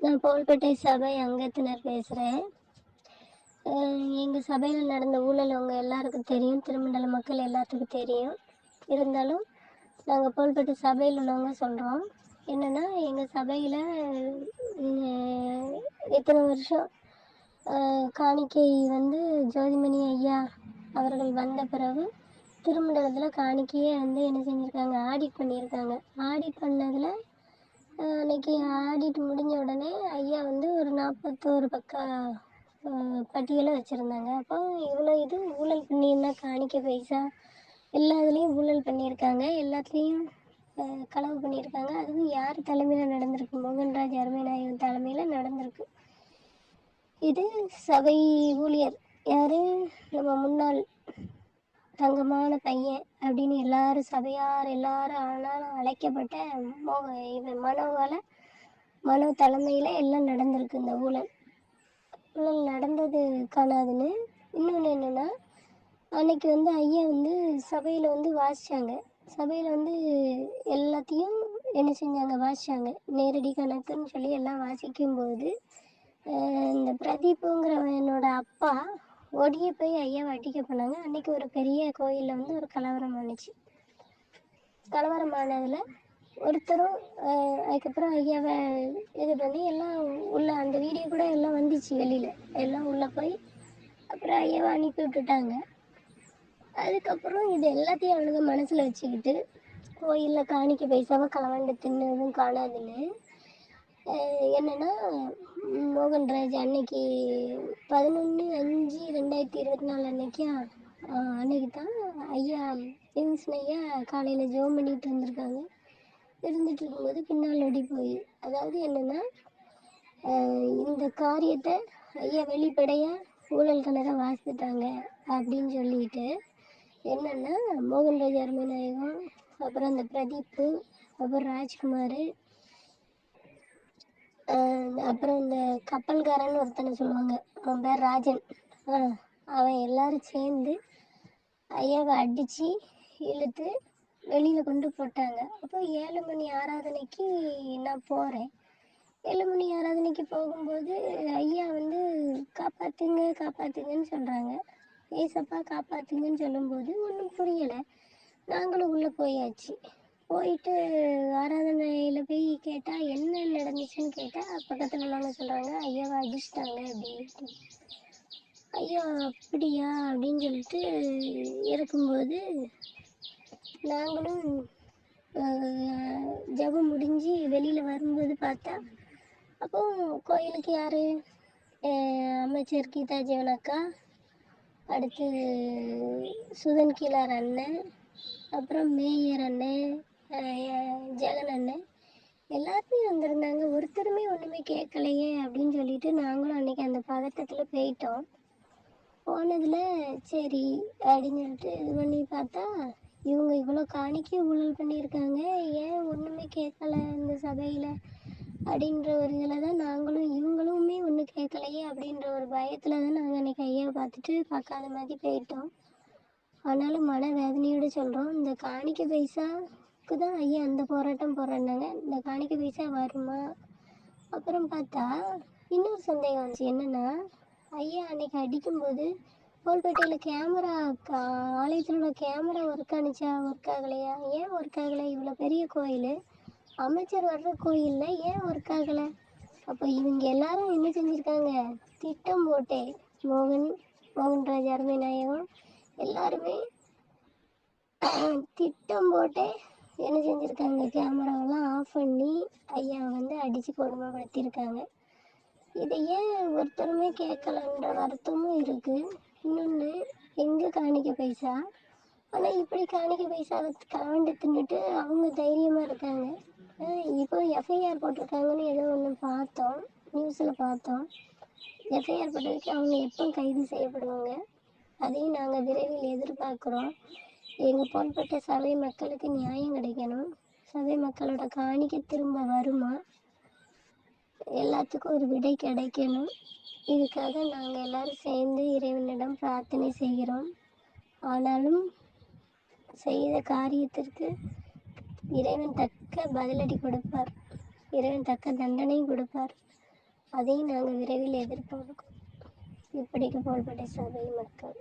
நான் புகழ்பேட்டை சபை அங்கத்தினர் பேசுகிறேன் எங்கள் சபையில் நடந்த ஊழல் அவங்க எல்லாருக்கும் தெரியும். திருமண்டல மக்கள் எல்லாத்துக்கும் தெரியும். இருந்தாலும் நாங்கள் புகழ்பேட்டை சபையில் உள்ளவங்க சொல்கிறோம் என்னென்னா எங்கள் சபையில் இத்தனை வருஷம் காணிக்கை வந்து ஜோதிமணி ஐயா அவர்கள் வந்த பிறகு திருமண்டலத்தில் காணிக்கையே வந்து என்ன செஞ்சுருக்காங்க? ஆடிட் பண்ணியிருக்காங்க ஆடிட் பண்ணதில் அன்னைக்கு ஆடிட் முடிஞ்ச உடனே ஐயா வந்து ஒரு நாற்பத்தோரு பக்க பட்டியலை வச்சுருந்தாங்க. அப்போ இவ்வளோ இது ஊழல் பண்ணியிருந்தா காணிக்க பைசா எல்லா இதுலேயும் ஊழல் பண்ணியிருக்காங்க. எல்லாத்துலேயும் களவு பண்ணியிருக்காங்க. அதுவும் யார் தலைமையில் நடந்திருக்கு? மோகன்ராஜ் அருமைநாயகன் தலைமையில் நடந்திருக்கு. இது சபை ஊழியர். யார்? நம்ம முன்னாள் தங்கமான பையன் அப்படின்னு எல்லாரும் சபையார் எல்லாரும் ஆனாலும் அழைக்கப்பட்ட மோக இவன் மனோவால் மனோ தலைமையில் எல்லாம் நடந்திருக்கு இந்த ஊழல். ஊழல் நடந்தது காணாதுன்னு. இன்னொன்று என்னென்னா அன்னைக்கு வந்து ஐயா வந்து சபையில் வந்து வாசித்தாங்க சபையில் வந்து எல்லாத்தையும் என்ன செஞ்சாங்க? வாசித்தாங்க நேரடி கணக்குன்னு சொல்லி எல்லாம் வாசிக்கும்போது அஹ் இந்த பிரதீப்புங்கிறவனோட அப்பா ஒடிய போய் ஐயாவை வட்டிக்க போனாங்க. அன்னைக்கு ஒரு பெரிய கோயிலில் வந்து ஒரு கலவரம் ஆணுச்சு கலவரம் ஆனதில் ஒருத்தரும் அதுக்கப்புறம் ஐயாவை இது பண்ணி எல்லாம் உள்ள அந்த வீடியோ கூட எல்லாம் வந்துச்சு வெளியில். எல்லாம் உள்ளே போய் அப்புறம் ஐயாவை அனுப்பி விட்டுட்டாங்க. அதுக்கப்புறம் இது எல்லாத்தையும் அவனுங்க மனசில் வச்சுக்கிட்டு கோயிலில் காணிக்க பைசாவை களவாண்டு தின்னதும் காணாதுன்னு என்னன்னா மோகன்ராஜ் அன்னைக்கு பதினொன்று அஞ்சு ரெண்டாயிரத்தி இருபத்தி நாலு அன்னைக்கு அன்னைக்கு தான் ஐயா வின்சன் ஐயா காலையில் ஜோம் பண்ணிட்டு இருந்திருக்காங்க இருந்துட்டு இருக்கும்போது பின்னால் ஓடி போய் அதாவது என்னென்னா இந்த காரியத்தை ஐயா வெளிப்படையாக ஊழல் கணக்கை வாசித்துட்டாங்க அப்படின்னு சொல்லிட்டு என்னன்னா மோகன்ராஜ் அருமைநாயகம் அப்புறம் அந்த பிரதீப்பு அப்புறம் ராஜ்குமார் அப்புறம் இந்த கப்பல்காரன்னு ஒருத்தனை சொல்லுவாங்க. அவன் பேர் ராஜன். ஆ. அவன் எல்லாரும் சேர்ந்து ஐயாவை அடித்து இழுத்து வெளியில் கொண்டு போட்டாங்க. அப்போ ஏழு மணி ஆராதனைக்கு நான் போகிறேன் ஏழு மணி ஆராதனைக்கு போகும்போது ஐயா வந்து காப்பாற்றுங்க காப்பாற்றுங்கன்னு சொல்கிறாங்க ஏசப்பா காப்பாற்றுங்கன்னு சொல்லும்போது ஒன்றும் புரியலை. நாங்களும் உள்ளே போயாச்சு. போயிட்டு ஆராதனையில் போய் கேட்டால் என்ன நடந்துச்சுன்னு கேட்டால் பக்கத்தில் உள்ளவங்க சொல்கிறாங்க ஐயாவை அடிச்சிட்டாங்க அப்படின்ட்டு. ஐயோ அப்படியா? அப்படின்னு சொல்லிட்டு இருக்கும்போது நாங்களும் ஜபம் ஜெபம் முடிஞ்சு வெளியில் வரும்போது பார்த்தா அப்போ கோயிலுக்கு யார்? அமைச்சர் கீதா ஜீவனக்கா அடுத்து சுதன் கீழார் அண்ணன் அப்புறம் மேயர் அண்ணன் ஜெகன் அண்ணன். எல்லாருமே வந்திருந்தாங்க. ஒருத்தருமே ஒன்றுமே கேட்கலையே அப்படின்னு சொல்லிட்டு நாங்களும் அன்னைக்கு அந்த பதட்டத்தில் போயிட்டோம். போனதில் சரி அப்படின்னு சொல்லிட்டு இது பண்ணி பார்த்தா இவங்க இவ்வளோ காணிக்கை ஊழல் பண்ணியிருக்காங்க. ஏன் ஒன்றுமே கேட்கல இந்த சபையில்? அப்படின்ற ஒரு இதில் தான் நாங்களும் இவங்களுமே ஒன்றும் கேட்கலையே அப்படின்ற ஒரு பயத்தில் தான் நாங்கள் அன்றைக்கி ஐயாவை பார்த்துட்டு பார்க்காத மாதிரி போயிட்டோம். ஆனாலும் மன வேதனையோடு சொல்கிறோம் இந்த காணிக்கை பைசாவுக்கு தான் ஐயா அந்த போராட்டம் போராடினாங்க இந்த காணிக்கை பைசா வருமா? அப்புறம் பார்த்தா இன்னொரு சந்தேகம் வந்துச்சு. என்னென்னா ஐயா அன்னைக்கு அடிக்கும்போது போல்பேட்டையில் கேமரா ஆலயத்தில் உள்ள கேமரா ஒர்க் ஆனிச்சா? ஒர்க் ஆகலையா? ஏன் ஒர்க் ஆகலை? இவ்வளோ பெரிய கோயில். அமைச்சர் வர்ற கோயிலில் ஏன் ஒர்க் ஆகலை? அப்போ இவங்க எல்லாரும் என்ன செஞ்சுருக்காங்க? திட்டம் போட்டே மோகன் மோகன்ராஜ் அருமை நாயகம் எல்லாருமே திட்டம் போட்டே என்ன செஞ்சுருக்காங்க? கேமராவெல்லாம் ஆஃப் பண்ணி ஐயா வந்து அடித்து கொடுமைப்படுத்தியிருக்காங்க. இதை ஏன் ஒருத்தருமே கேட்கலன்ற வருத்தமும் இருக்குது இன்னொன்று எங்கே காணிக்க பைசா? ஆனால் இப்படி காணிக்க பைசா காண்டு தின்னுட்டு அவங்க தைரியமாக இருக்காங்க. இப்போ எஃப்ஐஆர் போட்டிருக்காங்கன்னு ஏதோ ஒன்று பார்த்தோம். நியூஸில் பார்த்தோம். எஃப்ஐஆர் போட்டதுக்கு அவங்க எப்போ கைது செய்யப்படுவாங்க? அதையும் நாங்கள் விரைவில் எதிர்பார்க்குறோம். எங்கள் போல்பட்ட சபை மக்களுக்கு நியாயம் கிடைக்கணும். சபை மக்களோட காணிக்கை திரும்ப வருமா? எல்லாத்துக்கும் ஒரு விடை கிடைக்கணும். இதுக்காக நாங்கள் எல்லாரும் சேர்ந்து இறைவனிடம் பிரார்த்தனை செய்கிறோம். ஆனாலும் செய்த காரியத்திற்கு இறைவன் தக்க பதிலடி கொடுப்பார். இறைவன் தக்க தண்டனையும் கொடுப்பார். அதையும் நாங்கள் விரைவில் எதிர்பார்க்கிறோம் இப்படிக்கு புகழ்பெற்ற சபை மக்கள்.